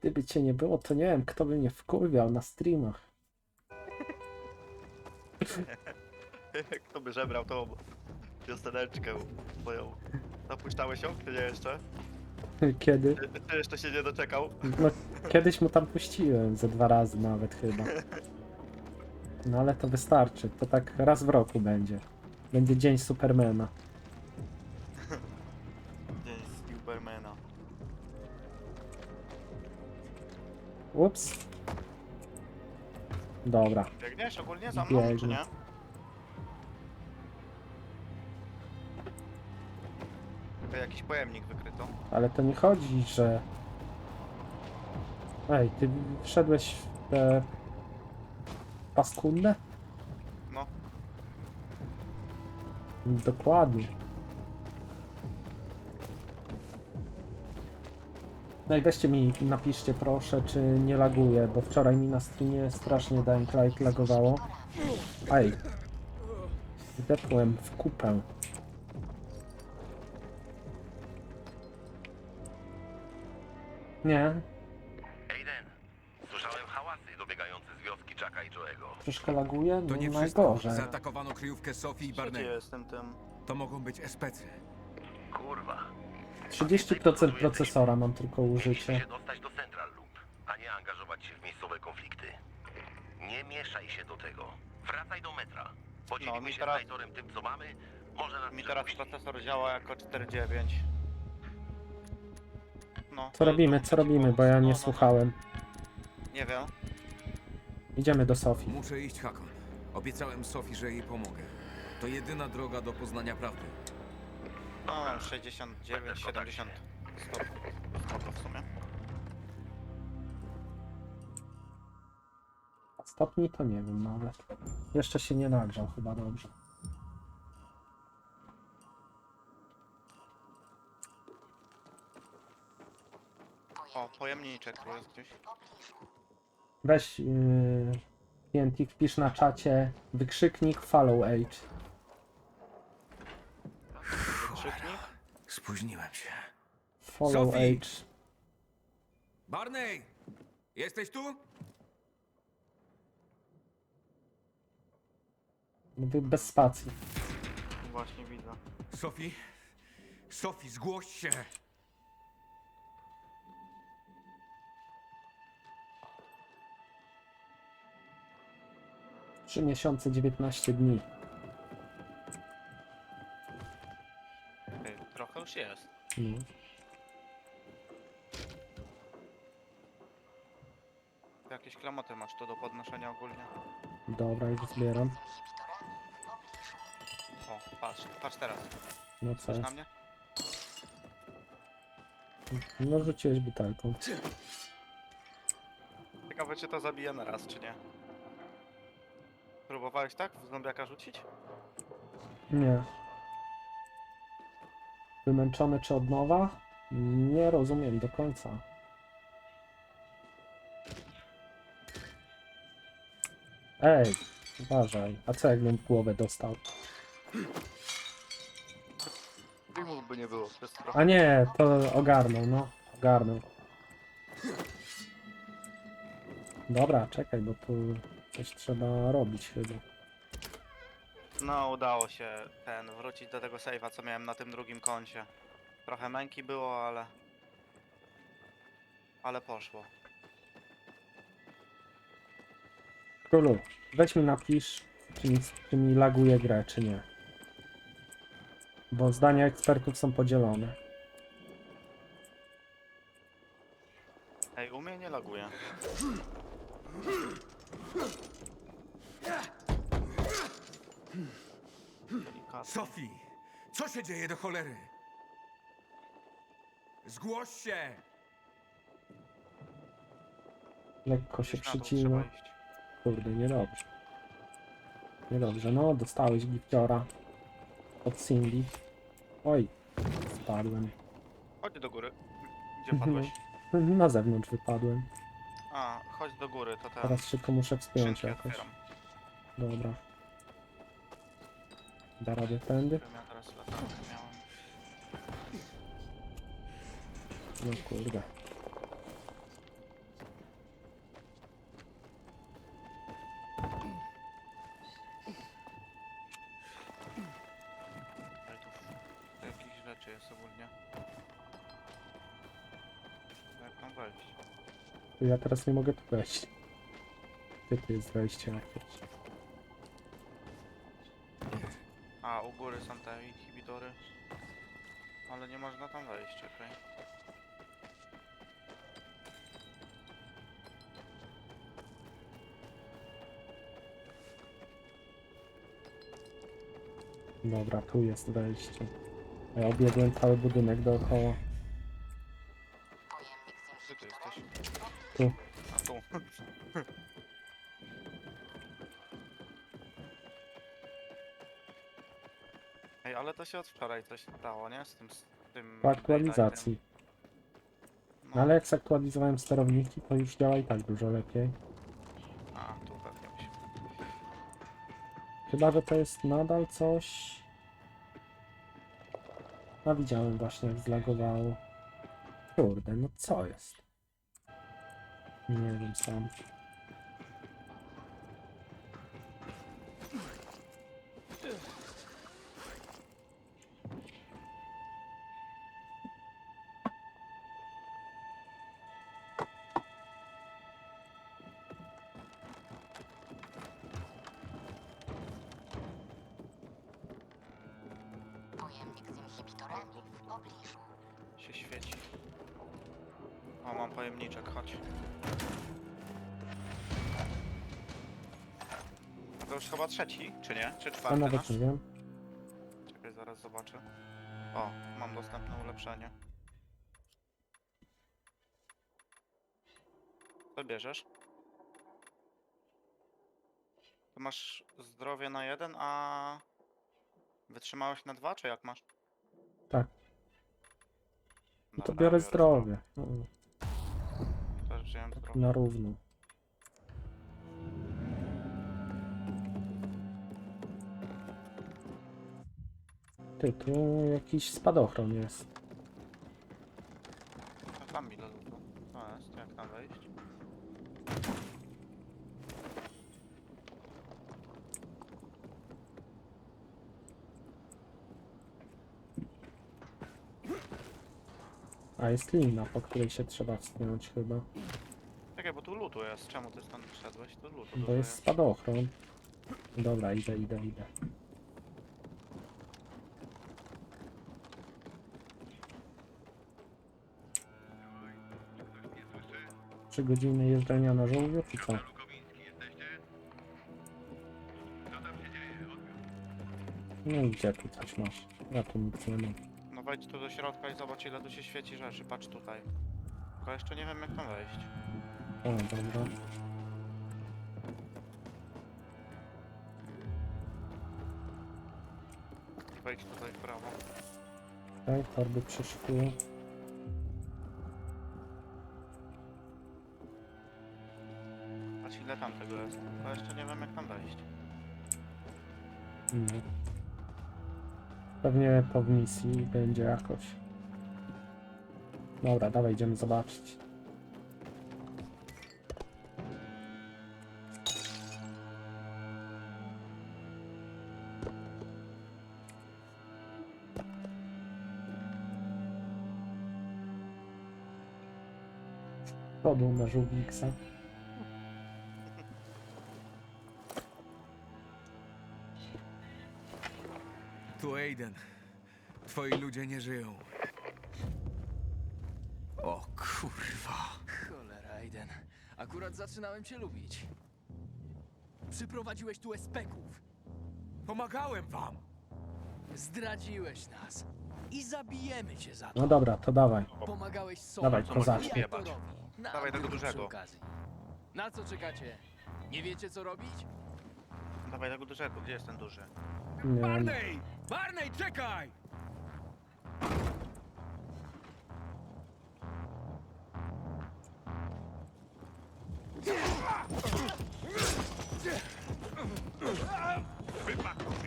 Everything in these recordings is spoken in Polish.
Gdyby cię nie było, to nie wiem, kto by mnie wkurwiał na streamach. Kto by żebrał tą pioseneczkę swoją? Zapuszczałeś ją? Ty nie jeszcze? Kiedy? Ty, ty jeszcze się nie doczekał? No, kiedyś mu tam puściłem, ze dwa razy nawet chyba. No ale to wystarczy, to tak raz w roku będzie. Będzie dzień Supermana. Ups. Dobra. Biegniesz ogólnie za mną, czy Biegnę. nie? To jakiś pojemnik wykryto. Ale to nie chodzi, że... Ej, ty wszedłeś w te... paskudne? No. Dokładnie. No i weźcie mi, napiszcie proszę, czy nie laguje, bo wczoraj mi na streamie strasznie Dying Light lagowało. Ej. Wdepłem w kupę. Nie, Aiden, słyszałem hałasy dobiegające z wioski Jacka i Joego. troszkę laguje, To no nie wszystko. najgorzej. Zaatakowano kryjówkę Sofii i Gdzie Barney. jestem tym? To mogą być especy. Kurwa. 30% procesora mam tylko Musimy użycie. się dostać do Central Loop, a nie angażować się w miejscowe konflikty. Nie mieszaj się do tego. Wracaj do metra. Podzielimy No, mi się teraz- z tym, co mamy. Może nas Mi teraz przepuści. procesor działa jako 4.9. No. Co robimy, co robimy, bo ja No, nie no, no. słuchałem. Nie wiem. Idziemy do Sofii. Muszę iść, Hakon. Obiecałem Sofii, że jej pomogę. To jedyna droga do poznania prawdy. No, mam 69, 70 stop. Spoko w sumie. Stopni to nie wiem nawet. Jeszcze się nie nagrzał chyba dobrze. O, pojemniczek tu jest gdzieś. Weź yy, TNT, wpisz na czacie wykrzyknik follow age. Wykrzyknik? Spóźniłem się. Follow Sophie! age. Barney! Jesteś tu? Mówię Bez spacji. Właśnie widzę. Sofii? Sofii, zgłoś się! Trzy miesiące, 19 dni. Trochę już jest. No. Jakieś klamoty masz tu do podnoszenia ogólnie. Dobra, już zbieram. O, patrz, patrz teraz. No co Patrz na mnie. No rzuciłeś butelką. Ciekawe czy to zabije na raz, czy nie. Próbowałeś tak w zombiaka rzucić? Nie. Wymęczony czy od nowa? Nie rozumiem do końca. Ej, uważaj. A co jakbym głowę dostał? Filmów by nie było, to jest trochę... A nie, to ogarnął, no. Ogarnął. Dobra, czekaj, bo tu coś trzeba robić chyba. No, udało się ten, wrócić do tego save'a, co miałem na tym drugim koncie. Trochę męki było, ale... Ale poszło. Królu, weź mi napisz, czy mi, czy mi laguje grę, czy nie. Bo zdania ekspertów są podzielone. Ej, u mnie nie laguje. Delikatnie. Sofii! Co się dzieje do cholery? Zgłoś się! Lekko się na dół trzeba iść. Kurde, niedobrze. Niedobrze, no dostałeś gifciora od Cindy. Oj, spadłem. Chodź do góry. Gdzie padłeś? Na zewnątrz wypadłem. A, chodź do góry, to tam. Teraz szybko muszę wspiąć skrzynki jakoś. otwieram. Dobra. Da radę tędy? No kurde. Ale tu jakichś rzeczy jest. Jak tam wejść? Ja teraz nie mogę tu wejść. Gdzie tu jest wejście jakieś? Góry są te inhibitory. Ale nie można tam wejść, czekaj. Dobra, tu jest wejście. Ja obiegłem cały budynek dookoła. Się od wczoraj coś stało, nie? Z tym... Z tym Po aktualizacji. No ale jak zaktualizowałem sterowniki, to już działa i tak dużo lepiej. A, tu pewnie musi. Chyba, że to jest nadal coś... No widziałem właśnie jak zlagowało. Kurde, no co jest? Nie wiem sam. O, mam pojemniczek, chodź. To już chyba trzeci, czy nie? Czy A czwarty nawet nasz? nie wiem. Czekaj, zaraz zobaczę. O, mam dostępne ulepszenie. Co bierzesz? Tu masz zdrowie na jeden, a wytrzymałeś na dwa, czy jak masz? Tak. No to Dobra, biorę zdrowie. No, Wziąłem zdrowie. na równo. Ty, tu jakiś spadochron jest. A tam ile lutu? To jest, jak tam wejść? A jest lina, po której się trzeba wspiąć chyba. Czekaj, bo tu lutu jest. Czemu ty stąd wszedłeś? Tu lutu Bo dużo jest spadochron. Dobra, idę, idę, idę. Trzy godziny jeżdżenia na żółwiu, czy co? No i gdzie tu coś masz? Ja tu nic nie mam. Wejdź tu do środka i zobacz ile tu się świeci rzeczy. Patrz tutaj. Tylko jeszcze nie wiem jak tam wejść. O, dobra. Wejdź tutaj w prawo. Okej, torby przeszukuję. Patrz ile tam tego jest. Tylko jeszcze nie wiem jak tam wejść. Pewnie po misji będzie jakoś. Dobra, dawaj, idziemy zobaczyć. To był żółwiksa. Aiden. Twoi ludzie nie żyją. O kurwa. Cholera, Aiden. Akurat zaczynałem cię lubić. Przyprowadziłeś tu espeków. Pomagałem wam. Zdradziłeś nas. I zabijemy cię za to. No dobra, to dawaj. Pomagałeś sobie. Dawaj, kozaczku. Dawaj tego dużego. okazji. Na co czekacie? Nie wiecie co robić? Dawaj tego dużego. Gdzie jest ten duży? Nie. Barney! Barney, czekaj!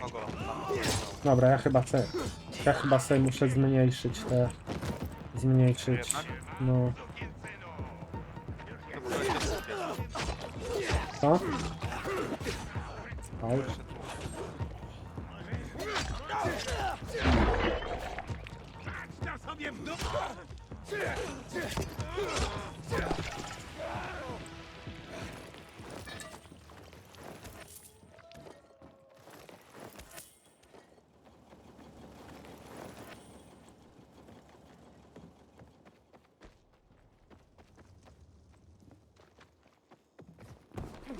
Kogo? Dobra, ja chyba chcę. Ja chyba sobie muszę zmniejszyć te. Zmniejszyć. No. To dostał.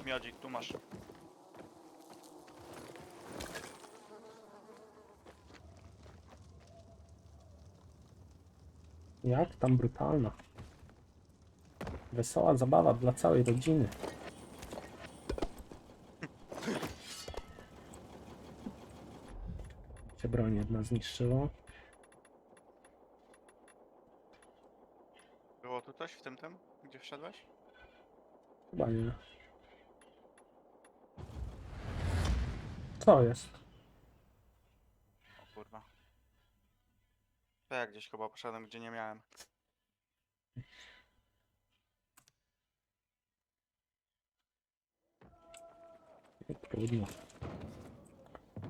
Miodzik, tu masz. Jak tam brutalna. Wesoła zabawa dla całej rodziny. Się broń jedna zniszczyło. Było tu coś w tym tym, gdzie wszedłeś? Chyba nie. Co jest? O kurwa. To ja gdzieś chyba poszedłem, gdzie nie miałem. Trudno.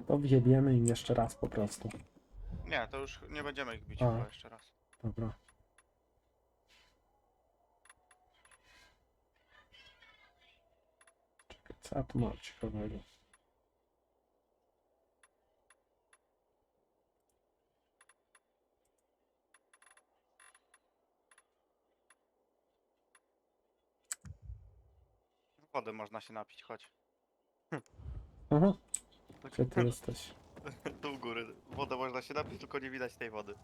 To wjebiemy im jeszcze raz po prostu. Nie, to już nie będziemy ich bić A. chyba jeszcze raz. Dobra. Czekaj, co ja tu mam ciekawego? Wody można się napić, chodź. Aha, gdzie ty jesteś? Tu u góry. Wodę można się napić, tylko nie widać tej wody.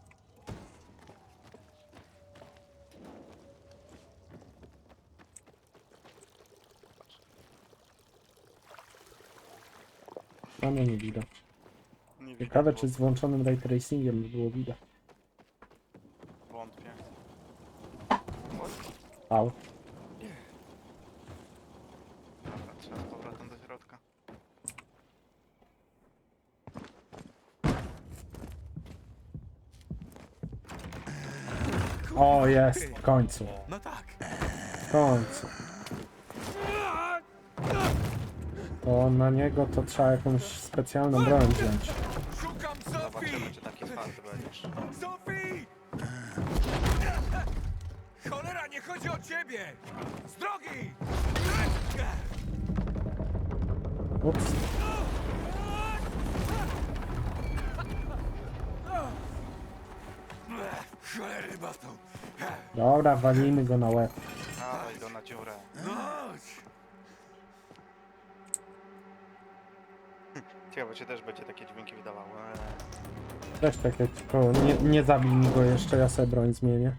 A no nie widać. Nie widać Ciekawe, wody. czy z włączonym ray tracingiem by było widać. Wątpię. Au. Dobra, trzeba z powrotem do środka. O, jest, w końcu. No tak. W końcu. To na niego to trzeba jakąś specjalną broń wziąć. Szukam Zobaczymy, Sofii! czy taki twardy będziesz. Sofii! Cholera, nie chodzi o ciebie! Z drogi! Ups. Dobra, walimy go na łeb. Dawaj go na dziurę. No chodź! Ciekawe, czy też będzie takie dźwięki wydawało. Eee. Też takie, tylko nie, nie zabij mi go jeszcze, ja sobie broń zmienię.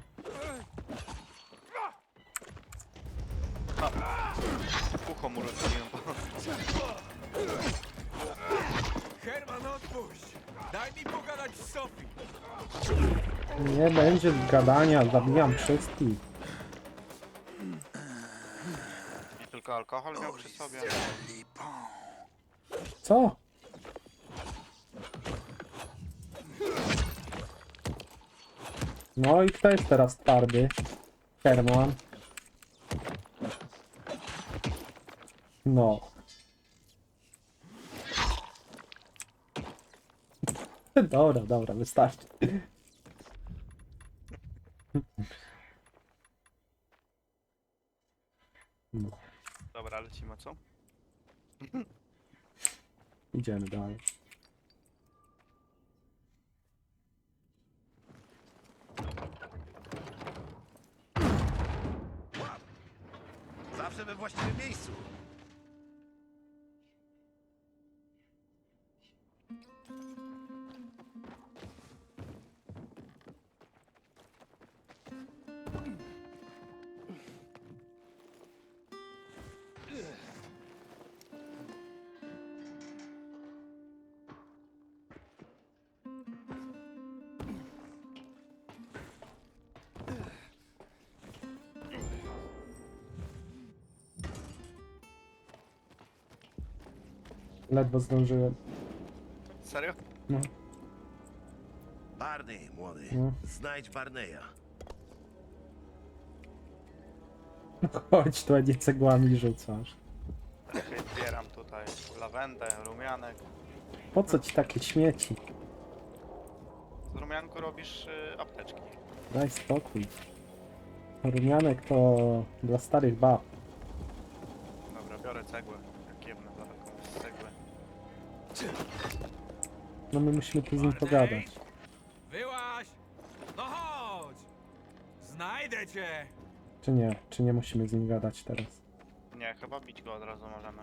Ucho mu rozwaliłem. Herman, odpuść! Daj mi pogadać z Sofii! Nie będzie gadania, zabijam wszystkich. I tylko alkohol miał przy sobie. Co? No i kto jest teraz twardy? Herman. No. Dobra, dobra, wystarczy. No, Dobra, lecimy, co? idziemy dalej. Zawsze we właściwym miejscu. Ledwo zdążyłem. Serio? No, Barney, młody. No. Znajdź Barneya. chodź, tu a nie cegłami rzucasz. Ja się zbieram tutaj lawendę, rumianek. Po co ci takie śmieci? Z rumianku robisz y, apteczki. Daj spokój. Rumianek to dla starych bab. Dobra, biorę cegłę. Jak jebnę za taką cegłę. No my musimy tu z nim pogadać. Wyłaś! No chodź! Znajdę cię! Czy nie? Czy nie musimy z nim gadać teraz? Nie, chyba bić go od razu możemy.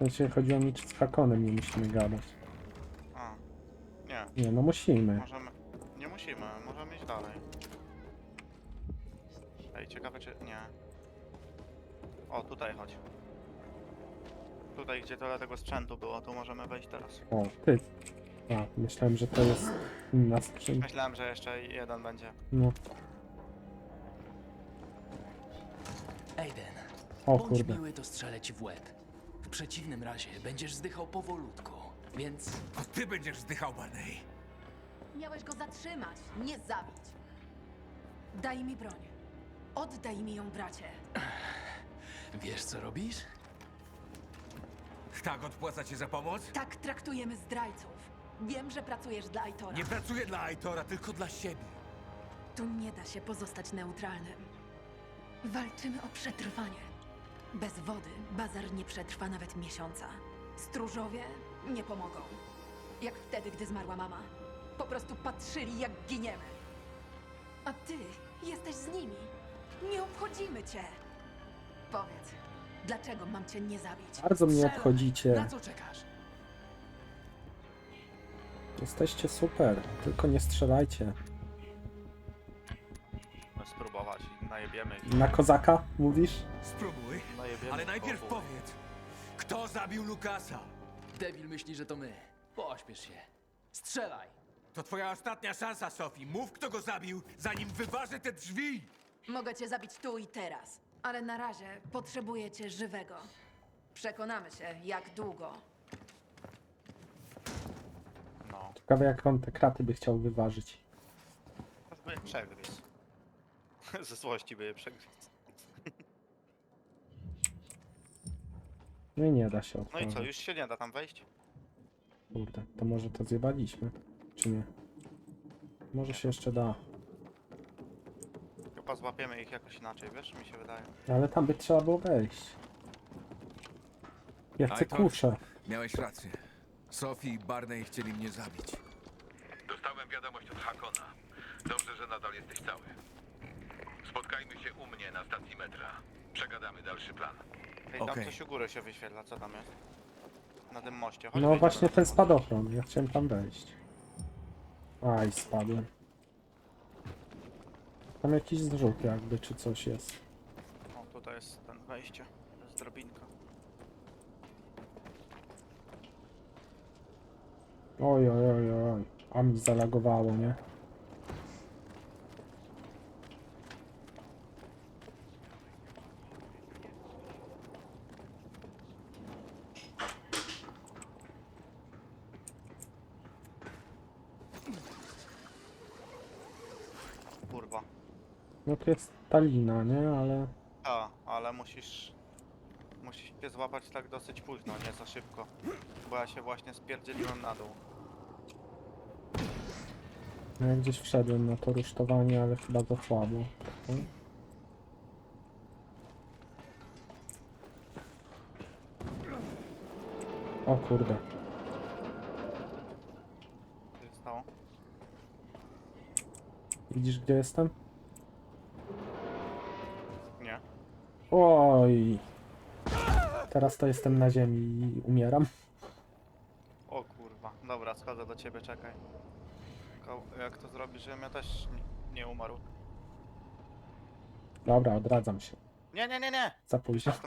Znaczy chodziło mi, czy z Hakonem nie musimy gadać. A. Nie, Nie, no musimy. możemy. Nie musimy, możemy iść dalej. Ej, ciekawe czy. Nie. O, tutaj chodź. Tutaj, gdzie tyle tego sprzętu było, tu możemy wejść teraz. O, ty. A, myślałem, że to jest inna skrzynka. Myślałem, że jeszcze jeden będzie. No, Aiden, o bądź kurde. miły, to strzelę ci w łeb. W przeciwnym razie będziesz zdychał powolutku, więc To ty będziesz zdychał, Barney. Miałeś go zatrzymać, nie zabić. Daj mi broń. Oddaj mi ją, bracie. wiesz co robisz? Tak odpłaca cię za pomoc? Tak traktujemy zdrajców. Wiem, że pracujesz dla Aitora. Nie pracuję dla Aitora, tylko dla siebie. Tu nie da się pozostać neutralnym. Walczymy o przetrwanie. Bez wody bazar nie przetrwa nawet miesiąca. Stróżowie nie pomogą. Jak wtedy, gdy zmarła mama. Po prostu patrzyli, jak giniemy. A ty jesteś z nimi. Nie obchodzimy cię. Powiedz, dlaczego mam cię nie zabić? Bardzo mnie Strzelaj. obchodzicie. Na co czekasz? Jesteście super. Tylko nie strzelajcie. No, spróbować. Najebiemy ich. Na kozaka mówisz? Spróbuj. Najebiemy Ale ich najpierw powiedz, kto zabił Lukasa? Devil myśli, że to my. Pośpiesz się. Strzelaj! To twoja ostatnia szansa, Sophie. Mów, kto go zabił, zanim wyważę te drzwi. Mogę cię zabić tu i teraz, ale na razie potrzebuję cię żywego. Przekonamy się, jak długo. No, Ciekawe jak on te kraty by chciał wyważyć. to by je przegryzł. Ze złości by je przegryzł. No i nie da się No i co, otworzyć. już się nie da tam wejść? Kurde, to może to zjebaliśmy? Czy nie? Może się jeszcze da. Chyba złapiemy ich jakoś inaczej, wiesz, mi się wydaje. Ale tam by trzeba było wejść. Ja chcę kuszę. Miałeś rację. Sophie i Barney chcieli mnie zabić. Dostałem wiadomość od Hakona. Dobrze, że nadal jesteś cały. Spotkajmy się u mnie na stacji metra. Przegadamy dalszy plan. Ej, tam Okej. coś u góry się wyświetla, co tam jest? Na tym moście. Chodź No właśnie ten spadochron. Ja chciałem tam wejść. Aj, spadłem. Tam jakiś zrzut jakby, czy coś jest. O, tutaj jest ten wejście. Jest drobinka. Oj, oj, oj, oj. A mi zalagowało, nie? Kurwa. Jest ta lina, nie? Ale... A, ale musisz... Musisz się złapać tak dosyć późno, nie za szybko. Bo ja się właśnie spierdzieliłem na dół. No ja gdzieś wszedłem na to rusztowanie, ale chyba za słabo. Czekaj. O kurde. Co się stało? Widzisz gdzie jestem? Nie. Oj. Teraz to jestem na ziemi i umieram. O kurwa. Dobra, schodzę do ciebie, czekaj. Tylko jak to zrobisz, żebym ja też nie- nie umarł? Dobra, odradzam się. Nie, nie, nie, nie! Za późno.